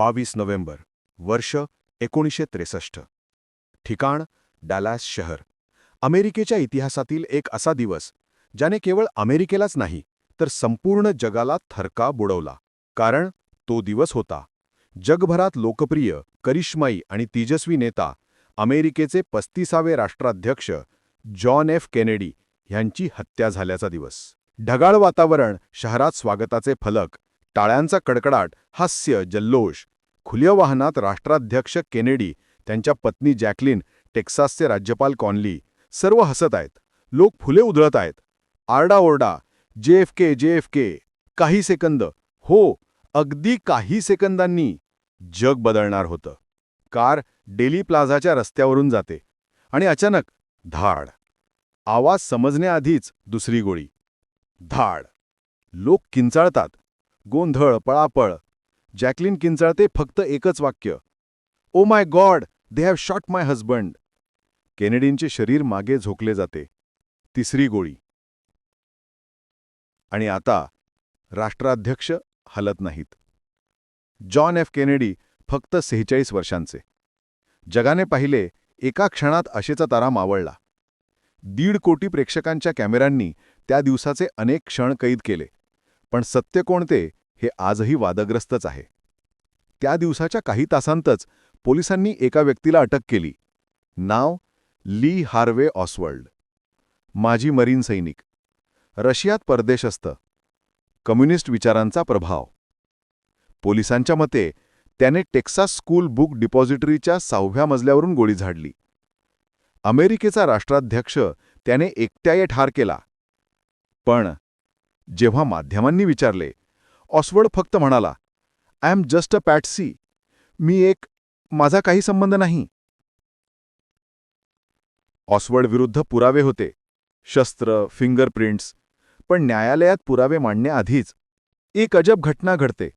बावीस नोव्हेंबर वर्ष एकोणीसशे त्रेसष्ट. ठिकाण डॅलास शहर. अमेरिकेच्या इतिहासातील एक असा दिवस ज्याने केवळ अमेरिकेलाच नाही तर संपूर्ण जगाला थरका बुडवला. कारण तो दिवस होता. जगभरात लोकप्रिय करिश्माई आणि तेजस्वी नेता अमेरिकेचे पस्तीसावे राष्ट्राध्यक्ष जॉन एफ. केनेडी यांची हत्या झाल्याचा दिवस. ढगाळ वातावरण शहरात स्वागताचे फलक टाळ्यांचा कडकडाट हास्य जल्लोष खुल्या वाहनात राष्ट्राध्यक्ष केनेडी त्यांच्या पत्नी जॅकलिन टेक्सासचे राज्यपाल कॉनली सर्व हसत आहेत. लोक फुले उधळत आहेत. आरडाओरडा जे एफ के जे एफ के काही सेकंद. हो अगदी काही सेकंदांनी जग बदलणार होतं. कार डेली प्लाझाच्या रस्त्यावरून जाते. आणि अचानक धाड. आवाज समजण्याआधीच दुसरी गोळी. धाड. लोक किंचाळतात. गोंधळ पळापळ. जॅकलिन किंचाळते फक्त एकच वाक्य. ओ my god they have shot my husband केनेडींचे शरीर मागे झोकले जाते. तिसरी गोळी. आणि आता राष्ट्राध्यक्ष हलत नाहीत. जॉन एफ केनेडी फक्त सेहेचाळीस वर्षांचे. जगाने पाहिले एका क्षणात आशेचा तारा मावळला. दीड कोटी प्रेक्षकांच्या कॅमेऱ्यांनी त्या दिवसाचे अनेक क्षण कैद केले. पण सत्य कोणते हे आजही वादग्रस्तच आहे. त्या दिवसाच्या काही तासांतच पोलिसांनी एका व्यक्तीला अटक केली. नाव ली हार्वे ऑसवर्ल्ड. माजी मरीन सैनिक. रशियात परदेशस्थ. कम्युनिस्ट विचारांचा प्रभाव. पोलिसांच्या मते त्याने टेक्सास स्कूल बुक डिपॉझिटरीच्या सहाव्या मजल्यावरून गोळी झाडली. अमेरिकेचा राष्ट्राध्यक्ष त्याने एकट्याये ठार केला. पण जेव्हा माध्यमांनी विचारले ऑस्वर्ड फक्त म्हणाला I am just a patsy मी एक माझा काही संबंध नाही. ऑस्वर्ड विरुद्ध पुरावे होते शस्त्र फिंगरप्रिंट्स पण न्यायालयात पुरावे मांडण्याआधीच एक अजब घटना घडते.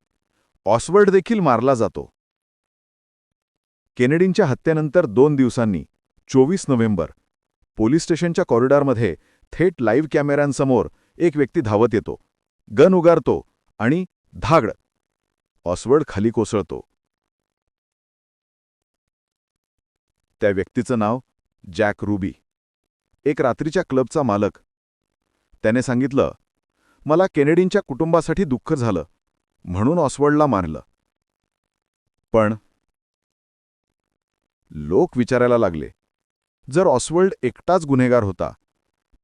ऑस्वर्ड देखील मारला जातो. केनेडींच्या हत्येनंतर दोन दिवसांनी चोवीस नोव्हेंबर पोलीस स्टेशनच्या कॉरिडॉरमध्ये थेट लाईव्ह कॅमेऱ्यांसमोर एक व्यक्ती धावत येतो. गन उगारतो आणि धागड. ऑसवर्ड खाली कोसळतो. त्या व्यक्तीचं नाव जॅक रुबी. एक रात्रीच्या क्लबचा मालक. त्याने सांगितलं मला केनेडींच्या कुटुंबासाठी दुःख झालं. म्हणून ऑसवर्डला मारलं. पण लोक विचारायला लागले जर ऑसवर्ल्ड एकटाच गुन्हेगार होता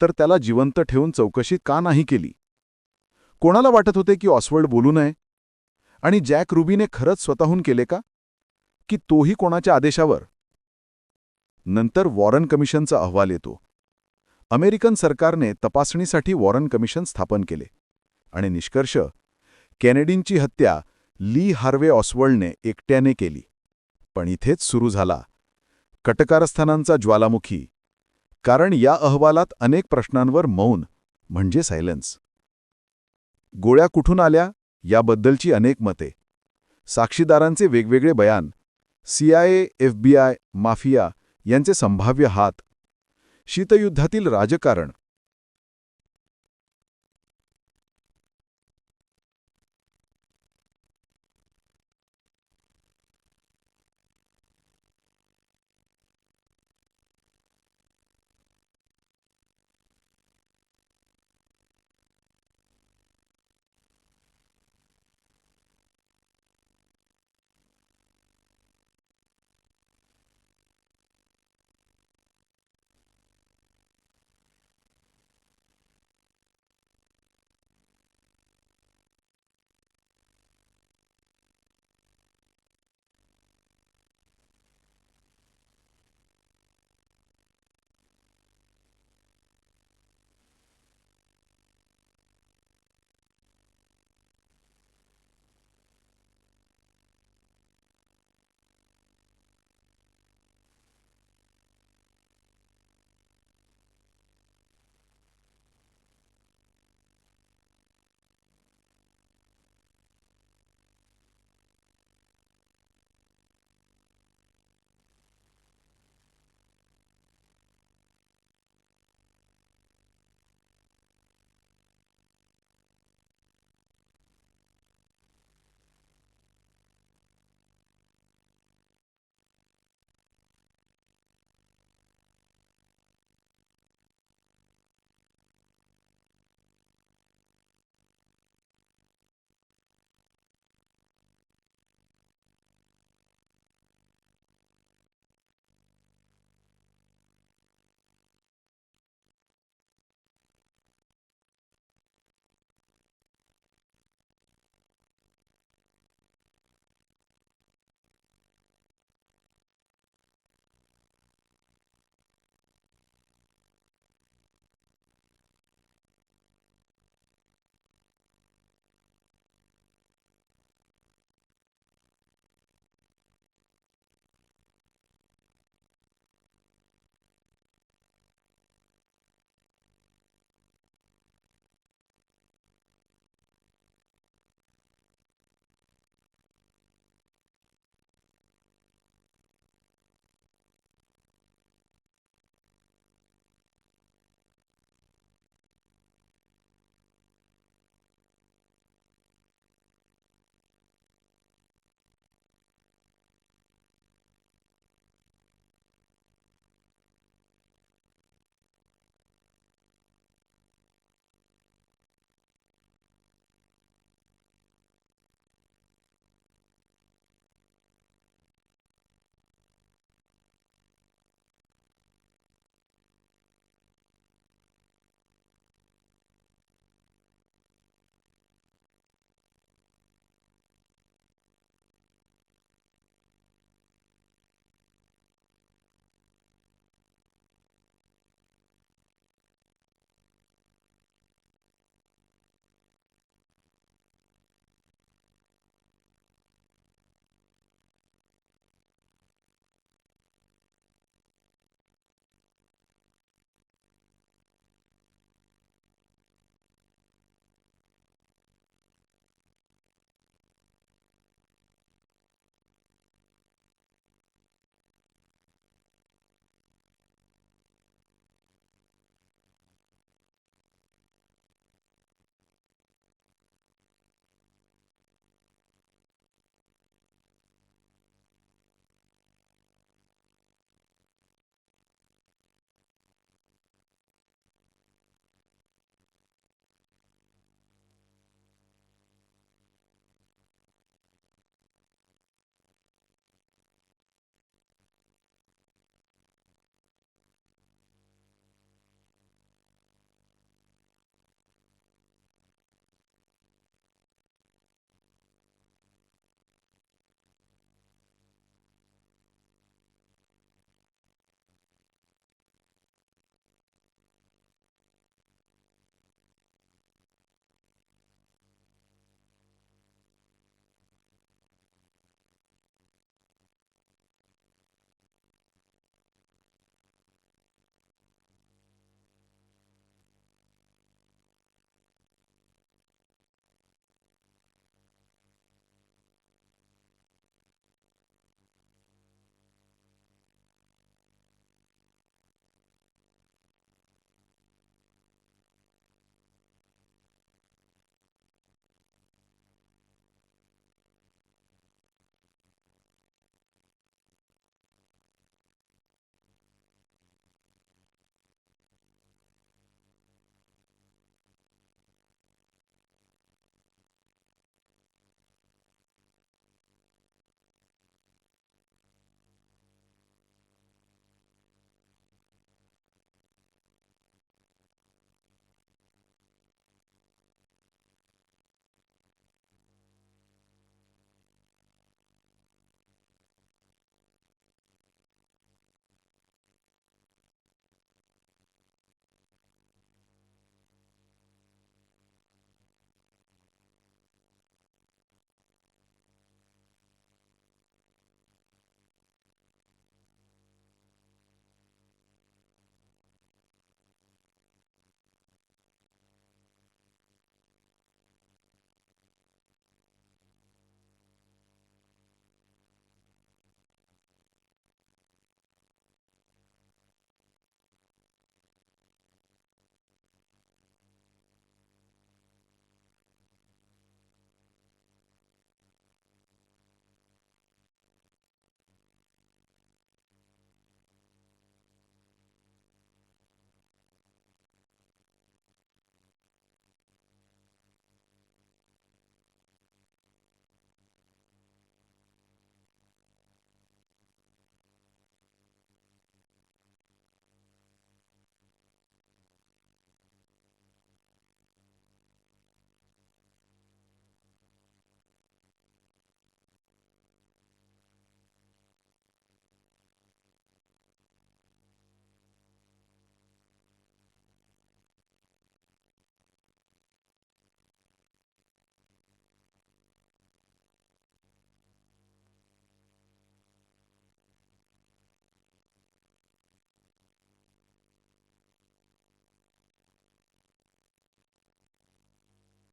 तर त्याला जिवंत ठेवून चौकशी का नाही केली? कोणाला वाटत होते की ऑसवर्ल्ड बोलू नये? आणि जॅक रुबीने खरंच स्वतःहून केले का? की तोही कोणाच्या आदेशावर? नंतर वॉरन कमिशनचा अहवाल येतो. अमेरिकन सरकारने तपासणीसाठी वॉरन कमिशन स्थापन केले. आणि निष्कर्ष केनेडींची हत्या ली हार्वे ऑसवर्ल्डने एकट्याने केली. पण इथेच सुरू झाला. कटकारस्थानांचा ज्वालामुखी. कारण या अहवालात अनेक प्रश्नांवर मौन म्हणजे सायलेन्स. गोळ्या कुठून आल्या याबद्दलची अनेक मते. साक्षीदारांचे वेगवेगळे बयान सीआयए एफबीआय माफिया यांचे संभाव्य हात. शीतयुद्धातील राजकारण